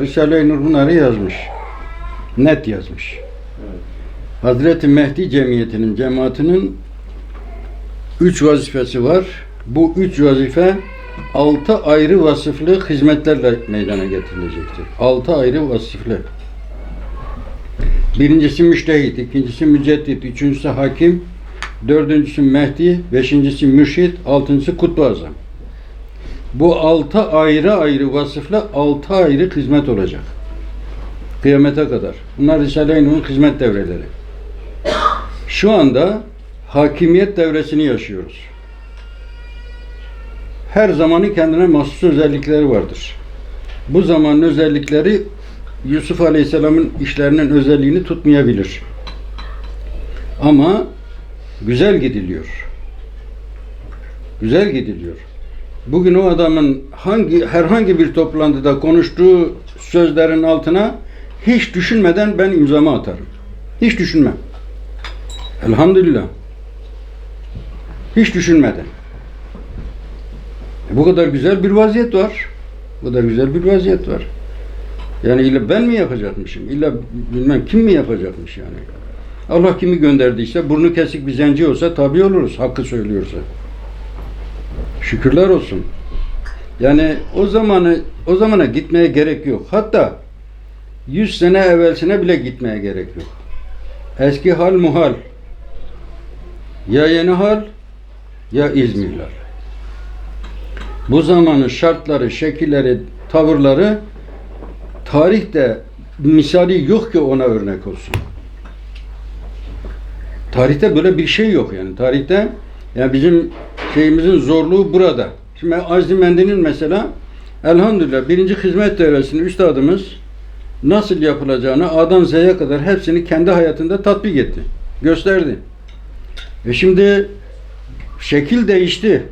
Risale-i Nur bunları yazmış. Net yazmış. Hazreti Mehdi Cemiyeti'nin, cemaatinin üç vazifesi var. Bu üç vazife altı ayrı vasıflı hizmetlerle meydana getirilecektir. Altı ayrı vasıflı. Birincisi müştehit, ikincisi müceddit, üçüncüsü hakim, dördüncüsü Mehdi, beşincisi mürşit, altıncısı kutbu azam. Bu altı ayrı ayrı vasıfla altı ayrı hizmet olacak. Kıyamete kadar. Bunlar Risale-i Nur'un hizmet devreleri. Şu anda hakimiyet devresini yaşıyoruz. Her zamanın kendine mahsus özellikleri vardır. Bu zamanın özellikleri Yusuf Aleyhisselam'ın işlerinin özelliğini tutmayabilir. Ama güzel gidiliyor. Güzel gidiliyor. Bugün o adamın hangi herhangi bir toplantıda konuştuğu sözlerin altına hiç düşünmeden ben imzamı atarım. Hiç düşünmem. Elhamdülillah. Hiç düşünmeden. E bu kadar güzel bir vaziyet var. Bu kadar güzel bir vaziyet var. Yani illa ben mi yapacakmışım? İlla bilmem kim mi yapacakmış yani? Allah kimi gönderdiyse burnu kesik bir zenci olsa tabi oluruz. Hakkı söylüyorsa. Şükürler olsun. Yani o zamanı o zamana gitmeye gerek yok. Hatta 100 sene evvelsine bile gitmeye gerek yok. Eski hal muhal. Ya yeni hal ya İzmirler. Bu zamanın şartları, şekilleri, tavırları tarihte misali yok ki ona örnek olsun. Tarihte böyle bir şey yok yani. Tarihte yani bizim şeyimizin zorluğu burada. Şimdi Azli Mendi'nin mesela elhamdülillah birinci hizmet devresinin üstadımız nasıl yapılacağını A'dan Z'ye kadar hepsini kendi hayatında tatbik etti. Gösterdi. E şimdi şekil değişti.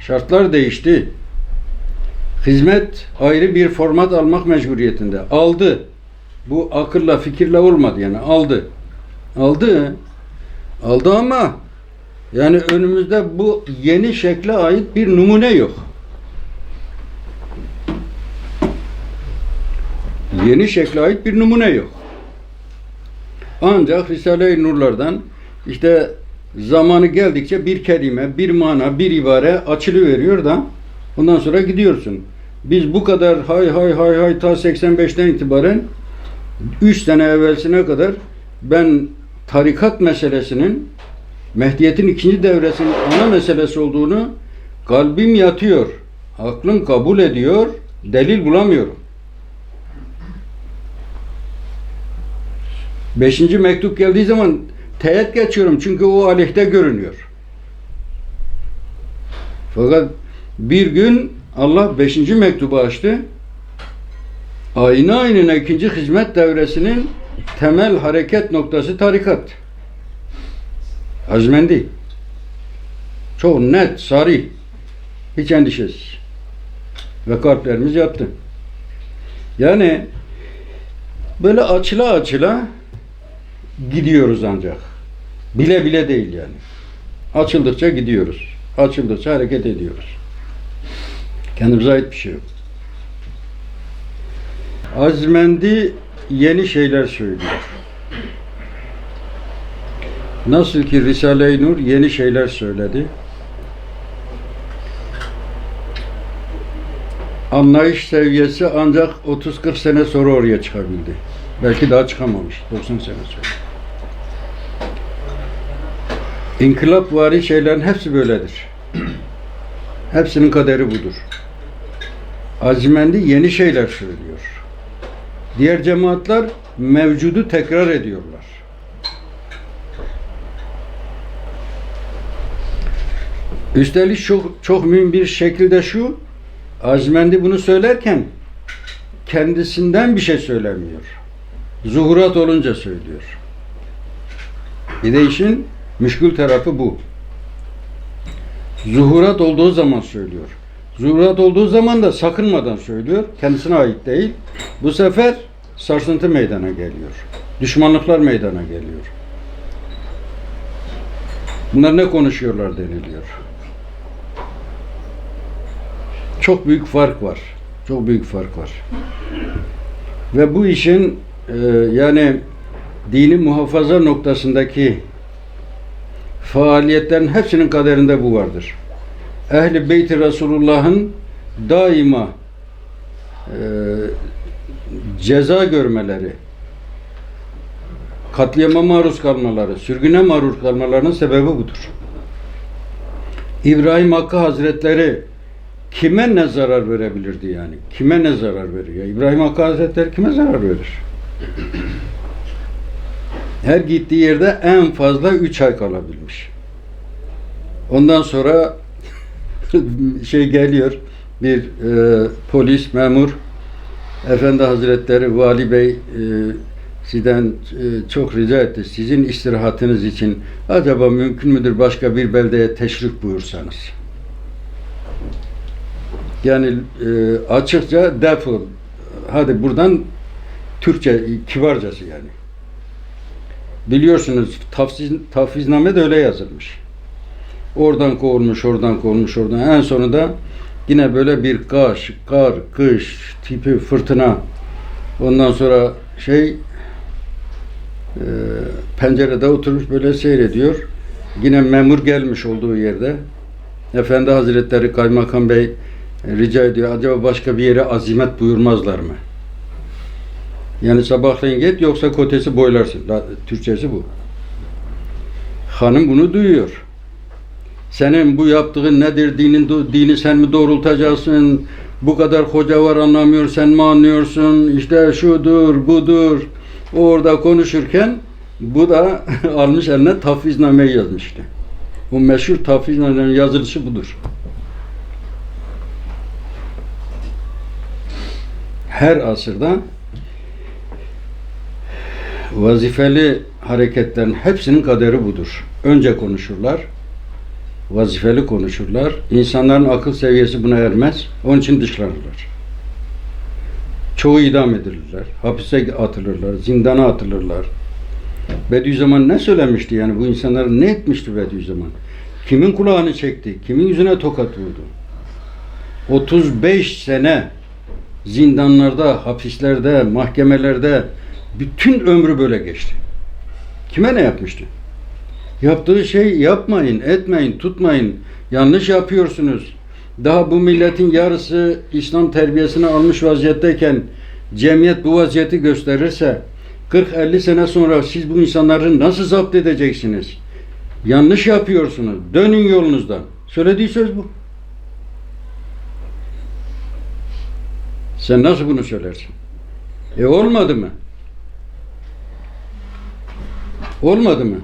Şartlar değişti. Hizmet ayrı bir format almak mecburiyetinde. Aldı. Bu akılla, fikirle olmadı yani. Aldı. Aldı. Aldı ama yani önümüzde bu yeni şekle ait bir numune yok. Yeni şekle ait bir numune yok. Ancak Risale-i Nurlardan işte zamanı geldikçe bir kelime, bir mana, bir ibare açılı veriyor da ondan sonra gidiyorsun. Biz bu kadar hay hay hay hay ta 85'ten itibaren 3 sene evvelsine kadar ben tarikat meselesinin Mehdiyet'in ikinci devresinin ana meselesi olduğunu kalbim yatıyor. Aklım kabul ediyor. Delil bulamıyorum. Beşinci mektup geldiği zaman teğet geçiyorum çünkü o aleyhte görünüyor. Fakat bir gün Allah beşinci mektubu açtı. Ayna aynına ikinci hizmet devresinin temel hareket noktası tarikat. Azmendi. Çok net, sarı. Hiç endişesiz. Ve kalplerimiz yattı. Yani böyle açıla açıla gidiyoruz ancak. Bile bile değil yani. Açıldıkça gidiyoruz. Açıldıkça hareket ediyoruz. Kendimize ait bir şey yok. Azmendi yeni şeyler söylüyor. Nasıl ki Risale-i Nur yeni şeyler söyledi. Anlayış seviyesi ancak 30-40 sene sonra oraya çıkabildi. Belki daha çıkamamış. 90 sene sonra. İnkılap vari şeylerin hepsi böyledir. Hepsinin kaderi budur. Azimendi yeni şeyler söylüyor. Diğer cemaatler mevcudu tekrar ediyorlar. Üstelik çok, çok mühim bir şekilde şu, Azmendi bunu söylerken kendisinden bir şey söylemiyor. Zuhurat olunca söylüyor. Bir de işin müşkül tarafı bu. Zuhurat olduğu zaman söylüyor. Zuhurat olduğu zaman da sakınmadan söylüyor. Kendisine ait değil. Bu sefer sarsıntı meydana geliyor. Düşmanlıklar meydana geliyor. Bunlar ne konuşuyorlar deniliyor. Çok büyük fark var. Çok büyük fark var. Ve bu işin e, yani dini muhafaza noktasındaki faaliyetlerin hepsinin kaderinde bu vardır. Ehli Beyti Resulullah'ın daima e, ceza görmeleri, katliama maruz kalmaları, sürgüne maruz kalmalarının sebebi budur. İbrahim Hakkı Hazretleri kime ne zarar verebilirdi yani? Kime ne zarar veriyor? İbrahim Hakkı Hazretleri kime zarar verir? Her gittiği yerde en fazla üç ay kalabilmiş. Ondan sonra şey geliyor bir e, polis memur Efendi Hazretleri Vali Bey e, sizden e, çok rica etti. Sizin istirahatınız için acaba mümkün müdür başka bir beldeye teşrif buyursanız? Yani e, açıkça defol. Hadi buradan Türkçe kibarcası yani. Biliyorsunuz tafsiz, tafvizname de öyle yazılmış. Oradan kovulmuş, oradan kovulmuş, oradan. En sonunda yine böyle bir kaş, kar, kış tipi fırtına. Ondan sonra şey e, pencerede oturmuş böyle seyrediyor. Yine memur gelmiş olduğu yerde. Efendi Hazretleri Kaymakam Bey rica ediyor. Acaba başka bir yere azimet buyurmazlar mı? Yani sabahleyin git yoksa kotesi boylarsın. La- Türkçesi bu. Hanım bunu duyuyor. Senin bu yaptığın nedir? Dinin dini sen mi doğrultacaksın? Bu kadar hoca var anlamıyor, sen mi anlıyorsun? İşte şudur, budur. Orada konuşurken bu da almış eline tafviznameyi yazmıştı. Bu meşhur tafviznamenenin yazılışı budur. Her asırda vazifeli hareketlerin hepsinin kaderi budur. Önce konuşurlar, vazifeli konuşurlar. İnsanların akıl seviyesi buna ermez. Onun için dışlanırlar. Çoğu idam edilirler. Hapise atılırlar, zindana atılırlar. Bediüzzaman ne söylemişti yani bu insanlar ne etmişti Bediüzzaman? Kimin kulağını çekti? Kimin yüzüne tokat vurdu? 35 sene zindanlarda, hapislerde, mahkemelerde bütün ömrü böyle geçti. Kime ne yapmıştı? Yaptığı şey yapmayın, etmeyin, tutmayın. Yanlış yapıyorsunuz. Daha bu milletin yarısı İslam terbiyesini almış vaziyetteyken cemiyet bu vaziyeti gösterirse 40-50 sene sonra siz bu insanları nasıl zapt edeceksiniz? Yanlış yapıyorsunuz. Dönün yolunuzdan. Söylediği söz bu. Sen nasıl bunu söylersin? E olmadı mı? Olmadı mı?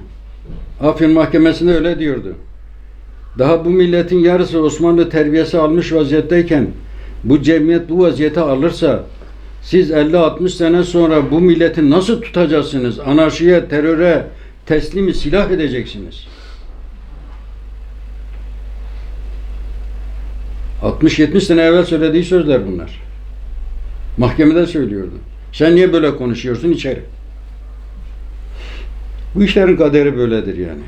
Afyon Mahkemesi'nde öyle diyordu. Daha bu milletin yarısı Osmanlı terbiyesi almış vaziyetteyken bu cemiyet bu vaziyete alırsa siz 50-60 sene sonra bu milleti nasıl tutacaksınız? Anarşiye, teröre teslimi silah edeceksiniz. 60-70 sene evvel söylediği sözler bunlar. Mahkemede söylüyordu. Sen niye böyle konuşuyorsun içeri? Bu işlerin kaderi böyledir yani.